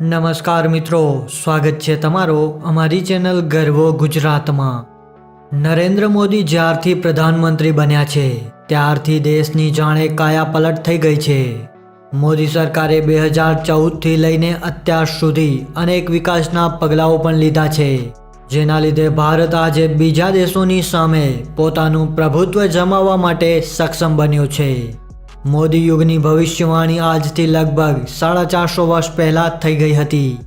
નમસ્કાર મિત્રો, સ્વાગત છે તમારો અમારી ચેનલ ગર્વો ગુજરાતમાં. નરેન્દ્ર મોદી જ્યારથી પ્રધાનમંત્રી બન્યા છે, ત્યારથી દેશની જાણે કાયા પલટ થઈ ગઈ છે. મોદી સરકારે બે હજાર ચૌદથી લઈને અત્યાર સુધી અનેક વિકાસના પગલાઓ પણ લીધા છે, જેના લીધે ભારત આજે બીજા દેશોની સામે પોતાનું પ્રભુત્વ જમાવવા માટે સક્ષમ બન્યું છે. મોદી યુગની ભવિષ્યવાણી આજથી લગભગ સાડા ચારસો વર્ષ પહેલાં જ થઈ ગઈ હતી.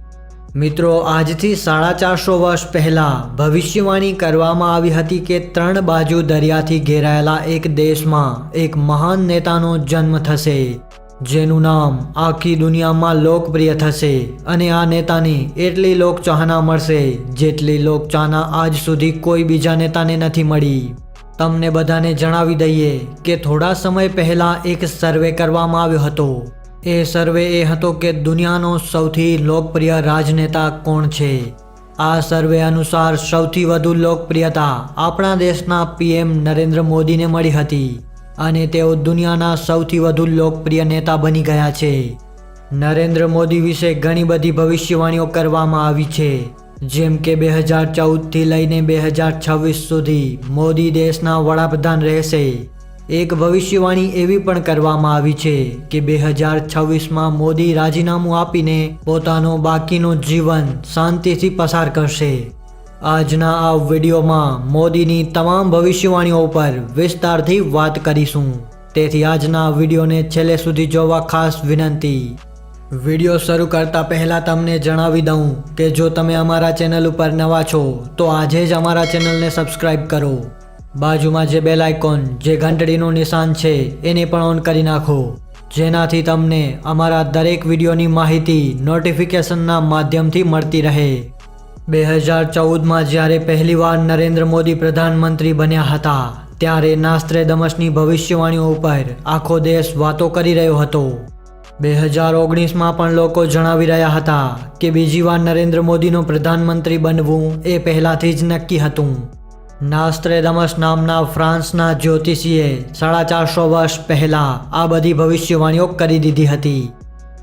મિત્રો, આજથી સાડા ચારસો વર્ષ પહેલાં ભવિષ્યવાણી કરવામાં આવી હતી કે ત્રણ બાજુ દરિયાથી ઘેરાયેલા એક દેશમાં એક મહાન નેતાનો જન્મ થશે, જેનું નામ આખી દુનિયામાં લોકપ્રિય થશે અને આ નેતાની એટલી લોકચાહના મળશે જેટલી લોકચાહના આજ સુધી કોઈ બીજા નેતાને નથી મળી. તમને બધાને જણાવી દઈએ કે થોડા સમય પહેલાં એક સર્વે કરવામાં આવ્યો હતો. એ સર્વે એ હતો કે દુનિયાનો સૌથી લોકપ્રિય રાજનેતા કોણ છે? આ સર્વે અનુસાર સૌથી વધુ લોકપ્રિયતા આપણા દેશના પીએમ નરેન્દ્ર મોદીને મળી હતી અને તેઓ દુનિયાના સૌથી વધુ લોકપ્રિય નેતા બની ગયા છે. નરેન્દ્ર મોદી વિશે ઘણી બધી ભવિષ્યવાણીઓ કરવામાં આવી છે. જેમ કે બે હજાર ચૌદથી લઈને બે હજાર છવ્વીસ સુધી મોદી દેશના વડાપ્રધાન રહેશે. એક ભવિષ્યવાણી એવી પણ કરવામાં આવી છે કે બે હજાર છવ્વીસમાં મોદી રાજીનામું આપીને પોતાનો બાકીનું જીવન શાંતિથી પસાર કરશે. આજના આ વિડીયોમાં મોદીની તમામ ભવિષ્યવાણીઓ પર વિસ્તારથી વાત કરીશું. તેથી આજના વિડીયોને છેલ્લે સુધી જોવા ખાસ વિનંતી. વીડિયો શરૂ કરતા પહેલાં તમને જણાવી દઉં કે જો તમે અમારા ચેનલ ઉપર નવા છો, તો આજે જ અમારા ચેનલને સબસ્ક્રાઇબ કરો. બાજુમાં જે બેલ આઇકોન જે ઘંટડીનું નિશાન છે, એને પણ ઓન કરી નાખો. જેનાથી તમને અમારા દરેક વિડીયોની માહિતી નોટિફિકેશનના માધ્યમથી મળતી રહે. બે હજાર ચૌદમાં જ્યારે પહેલીવાર નરેન્દ્ર મોદી પ્રધાનમંત્રી બન્યા હતા, ત્યારે નાસ્ત્રે દમસની ભવિષ્યવાણીઓ ઉપર આખો દેશ વાતો કરી રહ્યો હતો. બે હજાર ઓગણીસમાં પણ લોકો જણાવી રહ્યા હતા કે બીજી વાર નરેન્દ્ર મોદીનું પ્રધાનમંત્રી બનવું એ પહેલાંથી જ નક્કી હતું. નાસ્ત્રેદમસ નામના ફ્રાન્સના જ્યોતિષીએ સાડા ચારસો વર્ષ પહેલાં આ બધી ભવિષ્યવાણીઓ કરી દીધી હતી.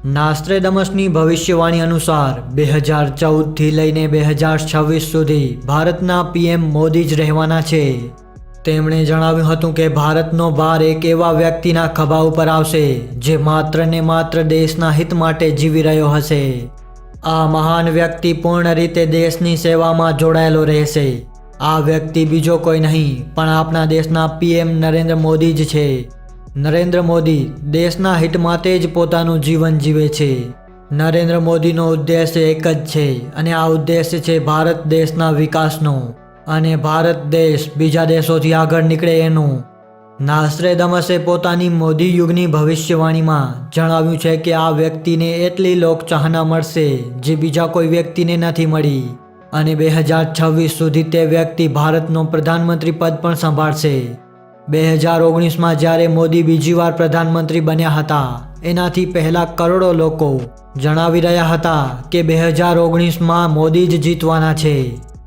નાસ્ત્રેદમસની ભવિષ્યવાણી અનુસાર બે હજાર ચૌદથી લઈને બે હજાર છવ્વીસ સુધી ભારતના પીએમ મોદી જ રહેવાના છે. તેમણે જણાવ્યું હતું કે ભારતનો ભાર એક એવા વ્યક્તિના ખભા ઉપર આવશે, જે માત્ર ને માત્ર દેશના હિત માટે જીવી રહ્યો હશે. આ મહાન વ્યક્તિ પૂર્ણ રીતે દેશની સેવામાં જોડાયેલો રહેશે. આ વ્યક્તિ બીજો કોઈ નહીં, પણ આપણા દેશના પીએમ નરેન્દ્ર મોદી જ છે. નરેન્દ્ર મોદી દેશના હિત માટે જ પોતાનું જીવન જીવે છે. નરેન્દ્ર મોદીનો ઉદ્દેશ એક જ છે, અને આ ઉદ્દેશ્ય છે ભારત દેશના વિકાસનો. અને ભારત દેશ બીજા દેશોથી આગળ નીકળે એનું. નાસરે દમસે પોતાની મોદી યુગની ભવિષ્યવાણીમાં જણાવ્યું છે કે આ વ્યક્તિને એટલી લોકચાહના મળશે જે બીજા કોઈ વ્યક્તિને નથી મળી. અને બે હજાર છવ્વીસ સુધી તે વ્યક્તિ ભારતનો પ્રધાનમંત્રી પદ પણ સંભાળશે. બે હજાર ઓગણીસમાં જ્યારે મોદી બીજી વાર પ્રધાનમંત્રી બન્યા હતા, એનાથી પહેલા કરોડો લોકો જણાવી રહ્યા હતા કે બે હજાર ઓગણીસમાં મોદી જ જીતવાના છે.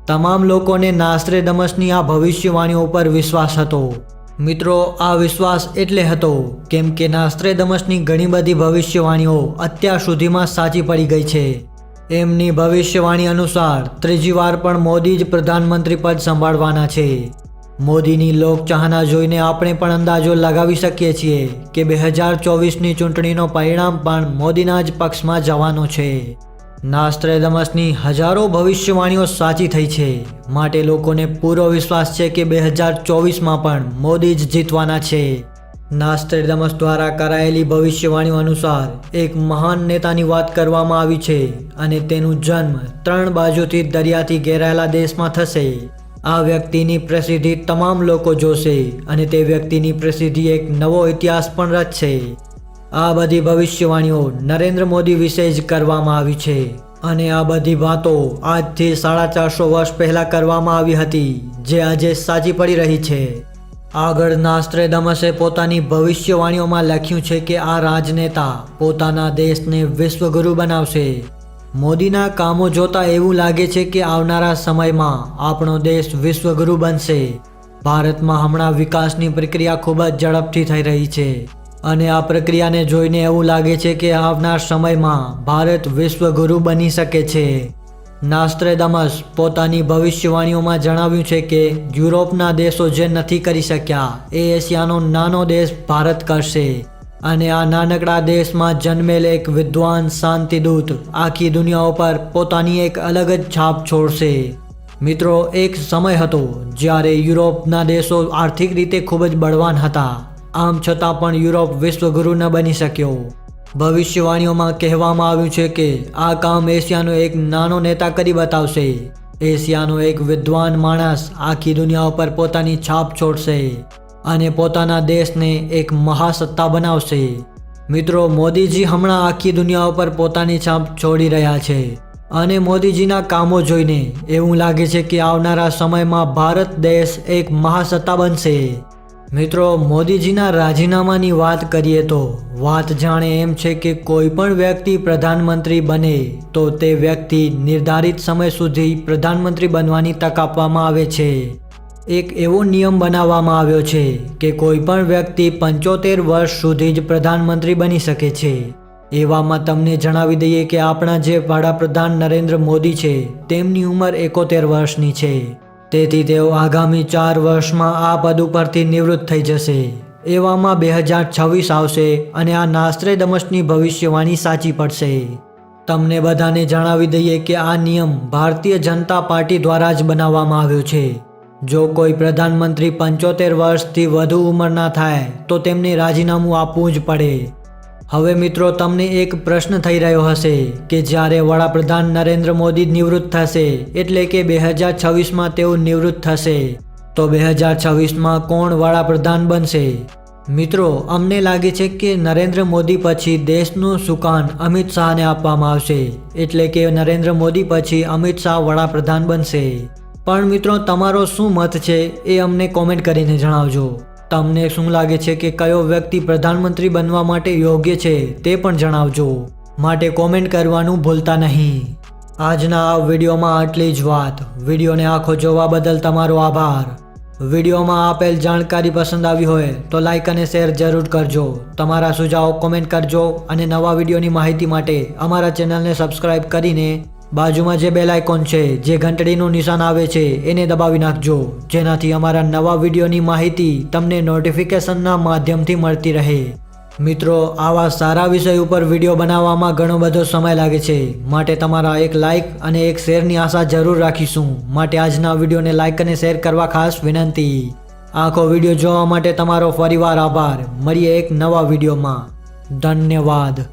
તમામ લોકોને નાસ્ત્રે દમસની આ ભવિષ્યવાણીઓ પર વિશ્વાસ હતો. મિત્રો, આ વિશ્વાસ એટલે હતો, કેમ કે નાસ્ત્રે દમસની ઘણી બધી ભવિષ્યવાણીઓ અત્યાર સુધીમાં સાચી પડી ગઈ છે. એમની ભવિષ્યવાણી અનુસાર, ત્રીજી વાર પણ મોદી જ પ્રધાનમંત્રી પદ સંભાળવાના છે. મોદીની લોકચાહના જોઈને આપણે પણ અંદાજો લગાવી શકીએ છીએ કે બે હજાર ચોવીસની ચૂંટણીનો પરિણામ પણ મોદીના જ પક્ષમાં જવાનો છે. નાસ્ત્રેદમસની હજારો ભવિષ્યવાણીઓ સાચી થઈ છે. માટે લોકોને પૂરો વિશ્વાસ છે કે બે હજાર ચોવીસમાં પણ મોદી જ જીતવાના છે. નાસ્ત્રેદમસ દ્વારા કરાયેલી ભવિષ્યવાણીઓ અનુસાર એક મહાન નેતાની વાત કરવામાં આવી છે અને તેનું જન્મ ત્રણ બાજુથી દરિયાથી ઘેરાયેલા દેશમાં થશે. આ વ્યક્તિની પ્રસિદ્ધિ તમામ લોકો જોશે અને તે વ્યક્તિની પ્રસિદ્ધિ એક નવો ઇતિહાસ પણ રચશે. આ બધી ભવિષ્યવાણીઓ નરેન્દ્ર મોદી વિશે જ કરવામાં આવી છે. અને આ બધી વાતો આજથી સાડા ચારસો વર્ષ પહેલાં કરવામાં આવી હતી, જે આજે સાચી પડી રહી છે. આગળ નાસ્ત્રે દમસે પોતાની ભવિષ્યવાણીઓમાં લખ્યું છે કે આ રાજનેતા પોતાના દેશને વિશ્વગુરુ બનાવશે. મોદીના કામો જોતા એવું લાગે છે કે આવનારા સમયમાં આપણો દેશ વિશ્વગુરુ બનશે. ભારતમાં હમણાં વિકાસની પ્રક્રિયા ખૂબ જ ઝડપથી થઈ રહી છે. અને આ પ્રક્રિયાને જોઈને એવું લાગે છે કે આવનાર સમયમાં ભારત વિશ્વગુરુ બની શકે છે. નાસ્ત્રેદમસ પોતાની ભવિષ્યવાણીઓમાં જણાવ્યું છે કે યુરોપના દેશો જે નથી કરી શક્યા, એ એશિયાનો નાનો દેશ ભારત કરશે. અને આ નાનકડા દેશમાં જન્મેલ એક વિદ્વાન શાંતિદૂત આખી દુનિયા ઉપર પોતાની એક અલગ જ છાપ છોડશે. મિત્રો, એક સમય હતો જ્યારે યુરોપના દેશો આર્થિક રીતે ખૂબ જ બળવાન હતા. આમ છતાં પણ યુરોપ વિશ્વગુરુ ન બની શક્યો. ભવિષ્યવાણીઓમાં કહેવામાં આવ્યું છે કે, આ કામ એશિયાનો એક નાનો નેતા કરી બતાવશે. એશિયાનો એક વિદ્વાન માણસ આખી દુનિયા ઉપર પોતાની છાપ છોડશે અને પોતાના દેશને એક મહાસત્તા બનાવશે. મિત્રો, મોદીજી હમણાં આખી દુનિયા ઉપર પોતાની છાપ છોડી રહ્યા છે અને મોદીજીના કામો જોઈને એવું લાગે છે કે આવનારા સમયમાં ભારત દેશ એક મહાસત્તા બનશે. મિત્રો, મોદીજીના રાજીનામાની વાત કરીએ તો વાત જાણે એમ છે કે કોઈ પણ વ્યક્તિ પ્રધાનમંત્રી બને તો તે વ્યક્તિ નિર્ધારિત સમય સુધી પ્રધાનમંત્રી બનવાની તક આપવામાં આવે છે. એક એવો નિયમ બનાવવામાં આવ્યો છે કે કોઈ પણ વ્યક્તિ પંચોતેર વર્ષ સુધી જ પ્રધાનમંત્રી બની શકે છે. એવામાં તમને જણાવી દઈએ કે આપણા જે વડાપ્રધાન નરેન્દ્ર મોદી છે, તેમની ઉંમર એકોતેર વર્ષની છે. તેથી તેઓ આગામી ચાર વર્ષમાં આ પદ ઉપરથી નિવૃત્ત થઈ જશે. એવામાં બે હજાર છવ્વીસ આવશે અને આ નાસ્ત્રે દમશની ભવિષ્યવાણી સાચી પડશે. તમને બધાને જણાવી દઈએ કે આ નિયમ ભારતીય જનતા પાર્ટી દ્વારા જ બનાવવામાં આવ્યો છે. જો કોઈ પ્રધાનમંત્રી પંચોતેર વર્ષથી વધુ ઉંમરના થાય, તો તેમને રાજીનામું આપવું જ પડે. હવે મિત્રો, તમને એક પ્રશ્ન થઈ રહ્યો હશે કે જ્યારે વડાપ્રધાન નરેન્દ્ર મોદી નિવૃત્ત થશે, એટલે કે બે હજાર છવ્વીસમાં તેઓ નિવૃત્ત થશે, તો બે હજાર છવ્વીસમાં કોણ વડાપ્રધાન બનશે? મિત્રો, અમને લાગે છે કે નરેન્દ્ર મોદી પછી દેશનું સુકાન અમિત શાહને આપવામાં આવશે, એટલે કે નરેન્દ્ર મોદી પછી અમિત શાહ વડાપ્રધાન બનશે. પણ મિત્રો, તમારો શું મત છે એ અમને કોમેન્ટ કરીને જણાવજો. તમને શું લાગે છે કે કયો વ્યક્તિ પ્રધાનમંત્રી બનવા માટે યોગ્ય છે તે પણ જણાવજો. માટે કોમેન્ટ કરવાનું ભૂલતા નહીં. આજના આ વિડીયોમાં આટલી જ વાત. વિડીયોને આખો જોવા બદલ તમારો આભાર. વિડીયોમાં આપેલ જાણકારી પસંદ આવી હોય તો લાઇક અને શેર જરૂર કરજો. તમારા સુઝાવ કોમેન્ટ કરજો અને નવા વિડીયોની માહિતી માટે અમારા ચેનલને સબસ્ક્રાઇબ કરીને બાજુમાં જે બેલ આઇકોન છે, જે ઘંટડીનું નિશાન આવે છે, એને દબાવી નાખજો. જેનાથી અમારા નવા વિડીયોની માહિતી તમને નોટિફિકેશનના માધ્યમથી મળતી રહે. મિત્રો, આવા સારા વિષય ઉપર વીડિયો બનાવવામાં ઘણો બધો સમય લાગે છે. માટે તમારા એક લાઇક અને એક શેરની આશા જરૂર રાખીશું. માટે આજના વિડીયોને લાઇક અને શેર કરવા ખાસ વિનંતી. આખો વીડિયો જોવા માટે તમારો ફરીવાર આભાર. મળીએ એક નવા વિડીયોમાં. ધન્યવાદ.